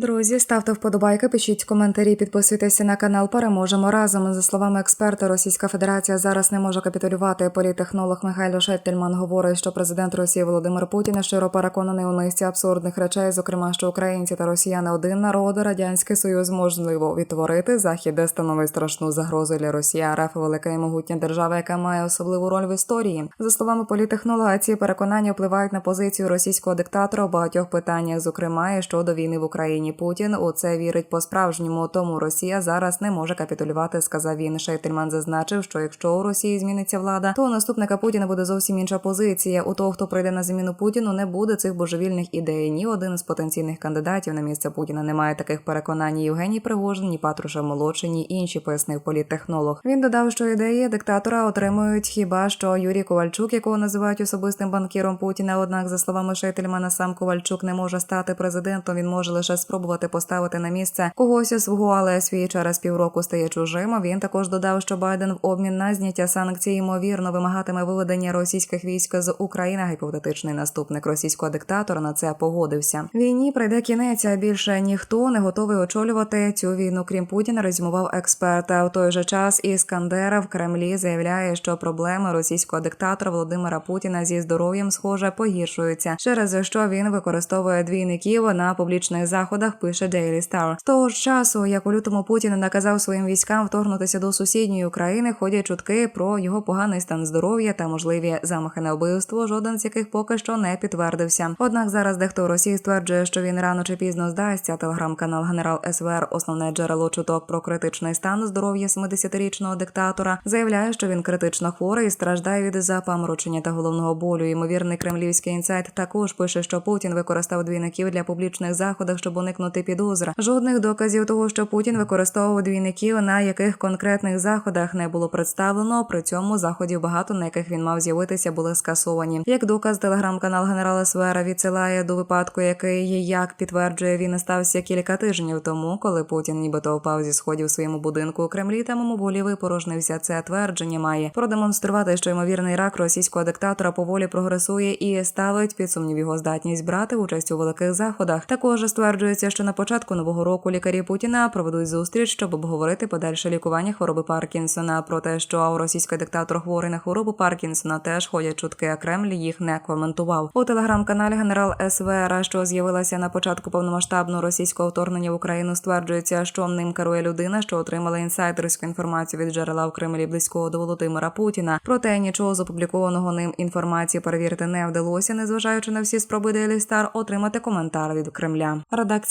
Друзі, ставте вподобайки, пишіть коментарі, підписуйтеся на канал. Переможемо разом. За словами експерта, Російська Федерація зараз не може капітулювати. Політехнолог Михайло Шеттельман говорить, що президент Росії Володимир Путін щиро переконаний у низці абсурдних речей, зокрема, що українці та росіяни один народ, радянський союз можливо відтворити. Захід де становить страшну загрозу для Росії. РФ – велика і могутня держава, яка має особливу роль в історії. За словами політехнолога, ці переконання впливають на позицію російського диктатора у багатьох питаннях, зокрема і щодо війни в Україні. Путін у це вірить по-справжньому. Тому Росія зараз не може капітулювати. Сказав він. Шейтельман зазначив, що якщо у Росії зміниться влада, то у наступника Путіна буде зовсім інша позиція. У того, хто прийде на заміну Путіну, не буде цих божевільних ідей. Ні один з потенційних кандидатів на місце Путіна не має таких переконань. Ні Євгеній Пригожин, ні Патрушев молодший, ні інші, пояснив політтехнолог. Він додав, що ідеї диктатора отримують хіба що Юрій Ковальчук, якого називають особистим банкіром Путіна. Однак, за словами Шейтельмана, сам Ковальчук не може стати президентом. Він може лише спробувати поставити на місце когось свого, але свій через півроку стає чужим. Він також додав, що Байден в обмін на зняття санкцій ймовірно вимагатиме виведення російських військ з України. Гіпотетичний наступник російського диктатора на це погодився. Війні прийде кінець, а більше ніхто не готовий очолювати цю війну, крім Путіна. Резюмував експерт. А у той же час Іскандера в Кремлі заявляє, що проблеми російського диктатора Володимира Путіна зі здоров'ям схоже погіршуються, через що він використовує двійників на публічних заходах. Пише Daily Star. З того ж часу, як у лютому Путін наказав своїм військам вторгнутися до сусідньої України, ходять чутки про його поганий стан здоров'я та можливі замахи на вбивство, жоден з яких поки що не підтвердився. Однак зараз дехто в Росії стверджує, що він рано чи пізно здасться. Телеграм-канал Генерал СВР, основне джерело чуток про критичний стан здоров'я 70-річного диктатора, заявляє, що він критично хворий і страждає від запаморочення та головного болю. Ймовірний кремлівський інсайт також пише, що Путін використав двійників для публічних заходів, щоб уникнути підозр. Жодних доказів того, що Путін використовував двійників, на яких конкретних заходах не було представлено. При цьому заходів багато, на яких він мав з'явитися, були скасовані. Як доказ, телеграм-канал генерала Свера відсилає до випадку, який як підтверджує, він стався кілька тижнів тому, коли Путін нібито впав зі сходів у своєму будинку у Кремлі та мимоволі випорожнився. Це твердження має продемонструвати, що ймовірний рак російського диктатора поволі прогресує і ставить під сумнів його здатність брати участь у великих заходах. Також стверджується, що на початку нового року лікарі Путіна проведуть зустріч, щоб обговорити подальше лікування хвороби Паркінсона. Про те, що російський диктатор хворий на хворобу Паркінсона, теж ходять чутки, а Кремль їх не коментував. У телеграм-каналі генерал СВР, що з'явилася на початку повномасштабного російського вторгнення в Україну, стверджується, що ним керує людина, що отримала інсайдерську інформацію від джерела в Кремлі близького до Володимира Путіна. Проте нічого з опублікованого ним інформації перевірити не вдалося, незважаючи на всі спроби Daily Star отримати коментар від Кремля.